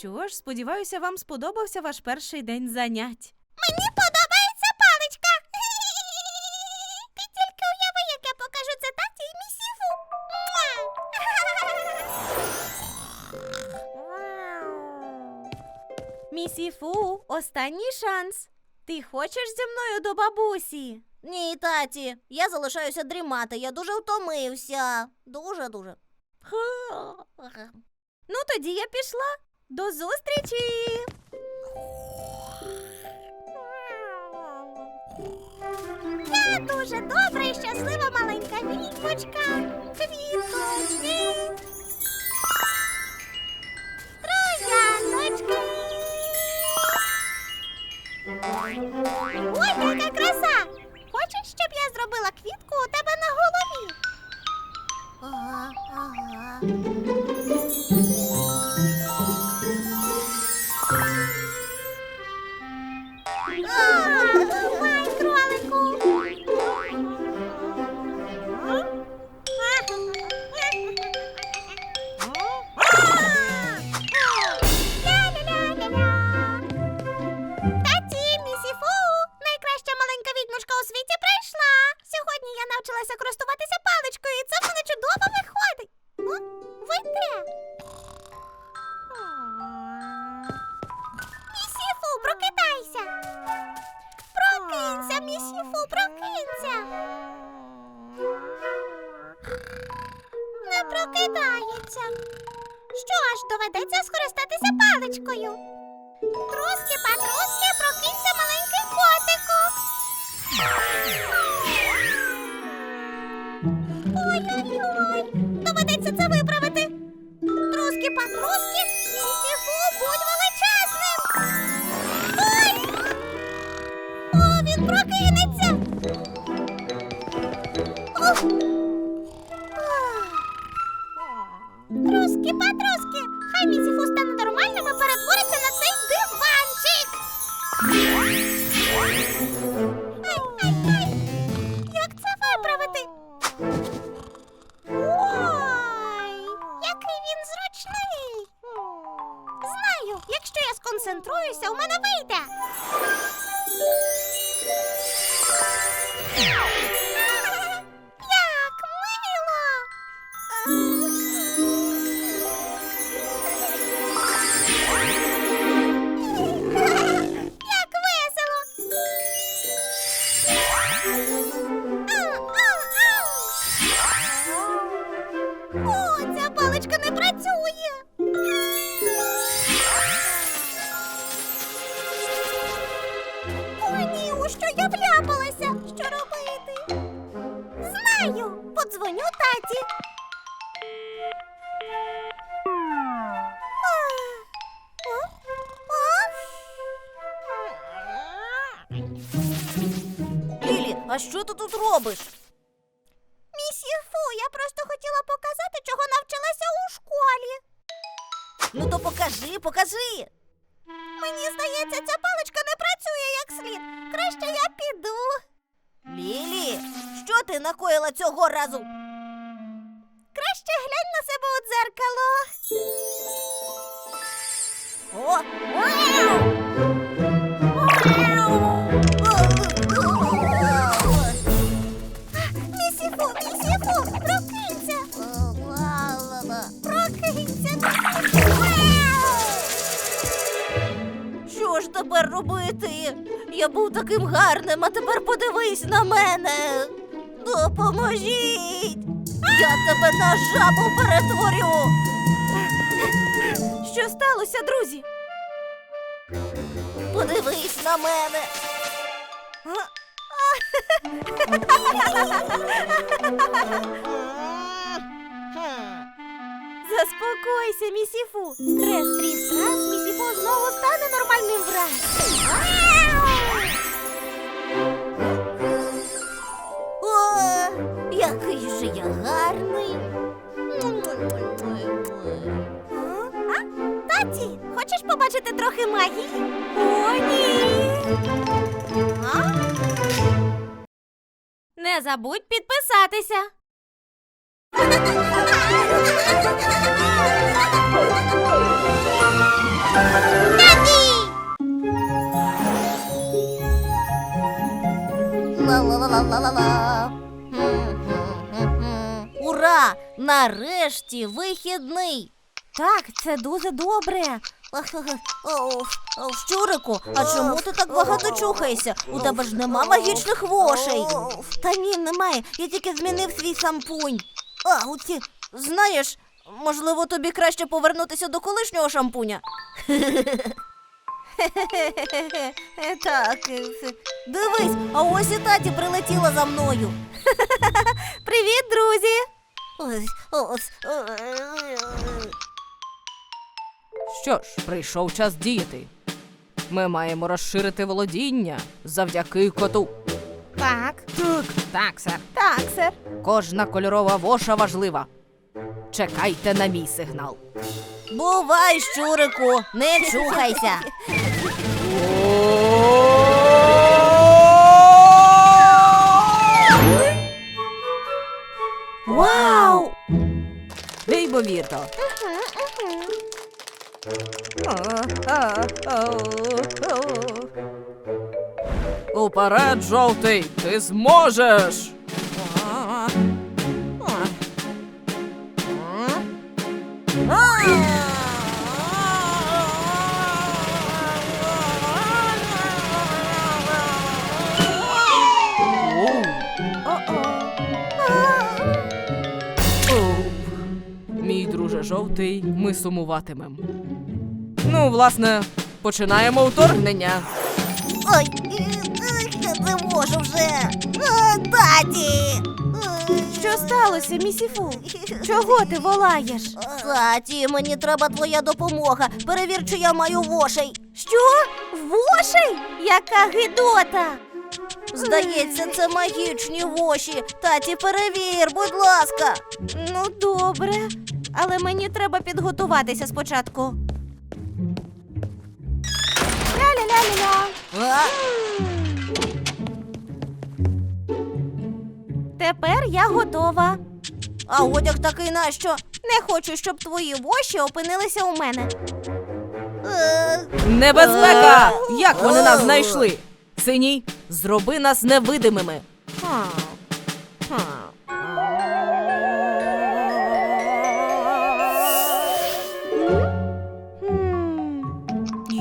що ж, сподіваюся, вам сподобався ваш перший день занять. Мені подобається паличка. Ти тільки уяви, як я покажу це таті і місіфу. Місіфу, останній шанс. Ти хочеш зі мною до бабусі? Ні, таті, я залишаюся дрімати. Я дуже втомився. Дуже дуже. Ну, тоді я пішла. До зустрічі! Я дуже добра і щаслива маленька відьмочка. Не прокидається. Що ж, доведеться скористатися паличкою. Труски, патруски, прокинься, маленький котику. Ой-ой-ой, доведеться це виправити. Труски, патруски, місіфу, будь величезним. Ой! О, він прокинеться. Ух. Труски, патруски, хай місіфу стане нормальним і перетвориться на цей диванчик. Ай-ай-ай, як це виправити? Ой, який він зручний. Знаю, якщо я сконцентруюся, у мене вийде. Знаю, подзвоню таті. Лілі, а що ти тут робиш? Місіфу, я просто хотіла показати, чого навчилася у школі. Ну то покажи, покажи. Мені здається, ця паличка не працює як слід. Краще я піду. Лілі, що ти накоїла цього разу? Краще глянь на себе у дзеркало. О! Місіфу, прокинься. Прокинься. Що ж тепер робити? Я був таким гарним, а тепер подивись на мене. Допоможіть! Я тебе на жабу перетворю. Що сталося, друзі? Подивись на мене. Заспокойся, місіфу. Трес, тріс, трас, місіфу знову стане нормальним враз. Побачити трохи магії? О, ні! А? Не забудь підписатися. Ла-ла-ла-ла-ла-ла. Ура! Нарешті вихідний. Так, це дуже добре. Оу, Щурику, а чому ти так багато чухаєшся? У тебе ж нема магічних вошей. Та ні, немає. Я тільки змінив свій шампунь. А, оці, знаєш, можливо, тобі краще повернутися до колишнього шампуня. Так. Дивись, а ось і таті прилетіла за мною. Привіт, друзі! Ось, ось, Що ж, прийшов час діяти. Ми маємо розширити володіння завдяки коту. Так, Так, так, сер. так, сер. Кожна кольорова воша важлива. Чекайте на мій сигнал. Бувай, щурику, не чухайся. Вау! Неймовірно. Уперед, жовтий, ти зможеш. Оу. Жовтий, ми сумуватимем. Ну, власне, починаємо вторгнення. Ой, е, е, не можу вже. Е, Таті. Що сталося, місіфу? Чого ти волаєш? Таті, мені треба твоя допомога. Перевір, чи я маю вошей. Що? Вошей? Яка гидота! Здається, це магічні воші. Таті, перевір, будь ласка. Ну, добре. Але мені треба підготуватися спочатку. Ля-ля-ля-ля-ля. Тепер я готова. а одяг такий нащо? Не хочу, щоб твої воші опинилися у мене. Е, Небезпека! Як вони нас знайшли? Синій, зроби нас невидимими. Хм,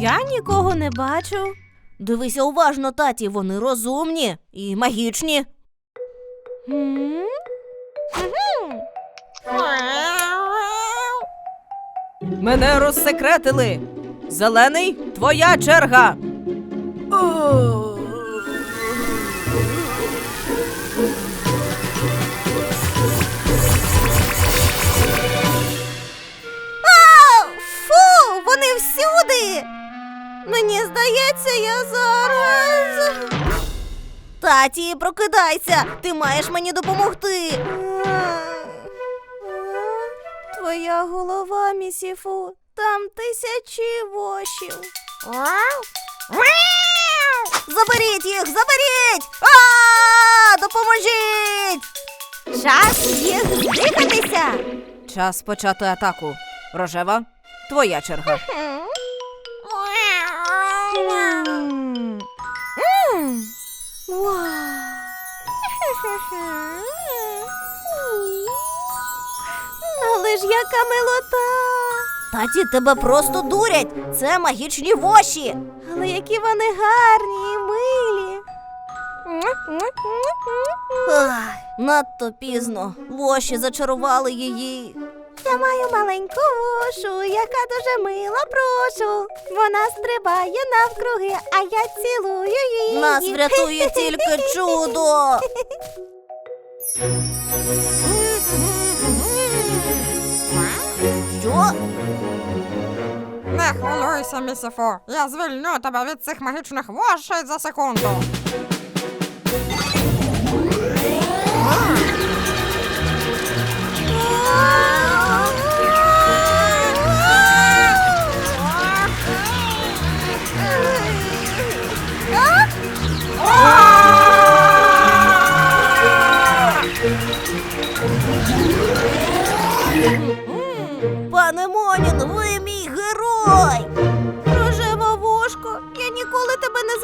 Я нікого не бачу. Дивися уважно, таті, вони розумні і магічні. Мене розсекретили. Зелений, твоя черга. А, Таті, прокидайся, ти маєш мені допомогти. Твоя голова, місіфу. Там тисячі вошів. Заберіть їх, заберіть! А, допоможіть! Час їх здихатися. Час почати атаку. Рожева, твоя черга. яка милота! Таті, тебе просто дурять. Це магічні воші. Але які вони гарні і милі. Ах, надто пізно. Воші зачарували її. Я маю маленьку вошу, яка дуже мила, прошу. Вона стрибає навкруги, а я цілую її. Нас врятує тільки чудо. Що? Не хвилюйся, місіфо. Я звільню тебе від цих магічних вошей за секунду. Пане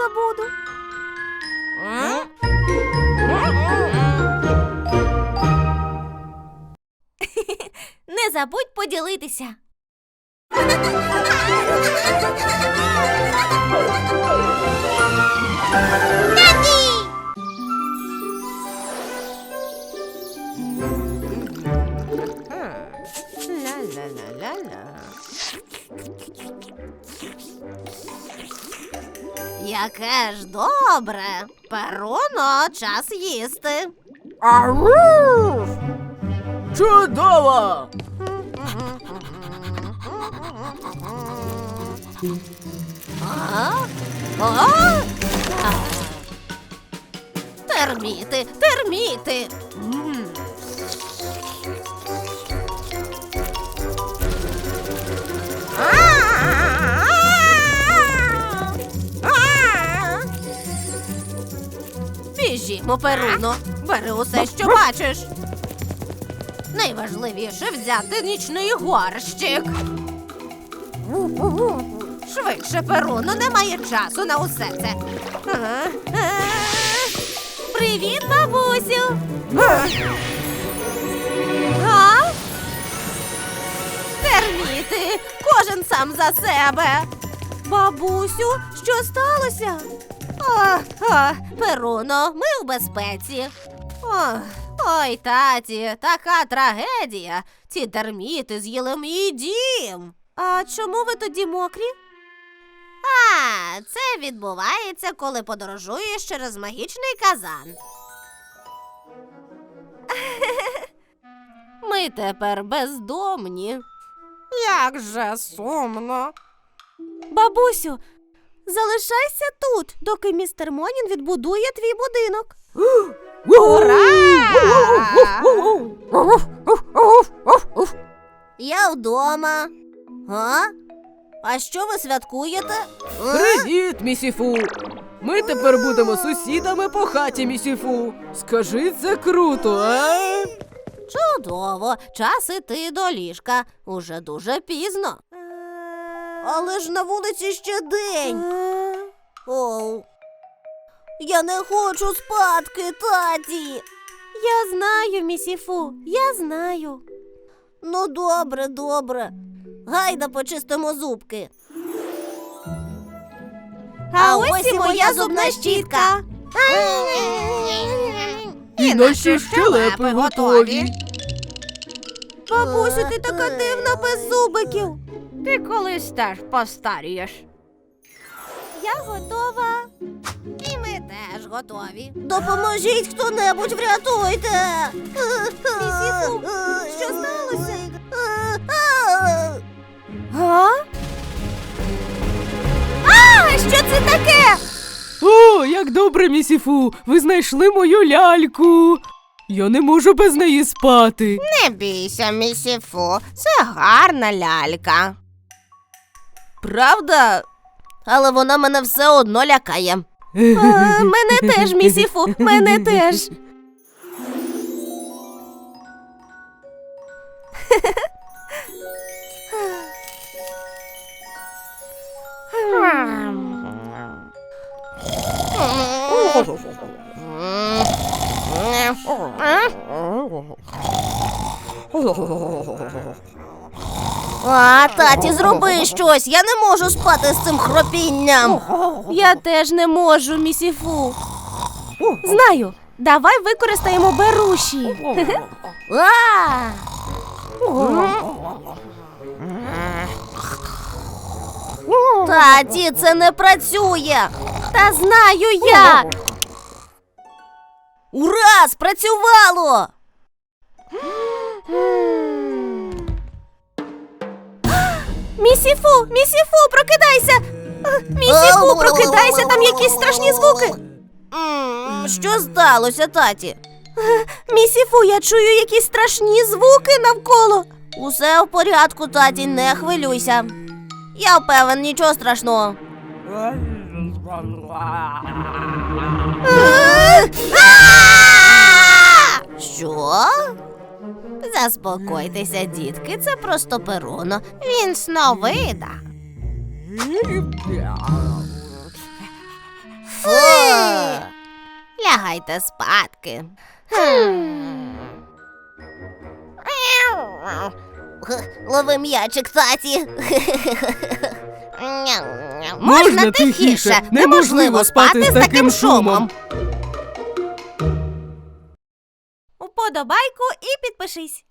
забуду. Не забудь поділитися. Яке ж добре. Перуно, час їсти. Чудово! А? А? А. Терміти, терміти. М. Біжімо, Перуно. Бери усе, що бачиш. Найважливіше взяти нічний горщик. Швидше, Перуно, немає часу на усе це. Привіт, бабусю. А? Терміти, кожен сам за себе. Бабусю, що сталося? О, о, Перуно, ми у безпеці. О, ой, таті, така трагедія. Ці терміти з'їли мій дім. А чому ви тоді мокрі? А, це відбувається, коли подорожуєш через магічний казан. Ми тепер бездомні. Як же сумно. Бабусю, залишайся тут, доки містер Монін відбудує твій будинок. Ура! Я вдома. А? А що ви святкуєте? А? Привіт, місіфу! Ми тепер будемо сусідами по хаті, місіфу. Скажи, це круто, а? Чудово, час іти до ліжка. Уже дуже пізно. Але ж на вулиці ще день. Оу. Я не хочу спадки, таті. Я знаю, місіфу, я знаю. Ну, добре, добре. Гайда почистимо зубки. А ось і моя зубна щітка. І наші щелепи готові. Бабусю, ти така дивна без зубиків. Ти колись теж постарієш. Я готова. І ми теж готові. Допоможіть хто-небудь, врятуйте. Місіфу, що сталося? А? А, що це таке? О, як добре, місіфу! Ви знайшли мою ляльку. Я не можу без неї спати. Не бійся, місіфу, це гарна лялька. Правда? Але вона мене все одно лякає. А, мене теж, місіфу, мене теж. А, таті, зроби щось. Я не можу спати з цим хропінням. Я теж не можу, місіфу. Знаю. Давай використаємо беруші. А! Таті, це не працює. Та знаю як. Ура! Спрацювало! Місіфу, місіфу, прокидайся. Місіфу, прокидайся, там якісь страшні звуки. Що сталося, таті? Місіфу, я чую якісь страшні звуки навколо. Усе в порядку, таті, не хвилюйся. Я впевнен, нічого страшного. Що? Заспокойтеся, дітки, це просто перуно. Він сновида. Фу! Лягайте спадки. Лови м'ячик, таті. Можна тихіше, неможливо спати з таким шумом. Уподобайку і підпишись.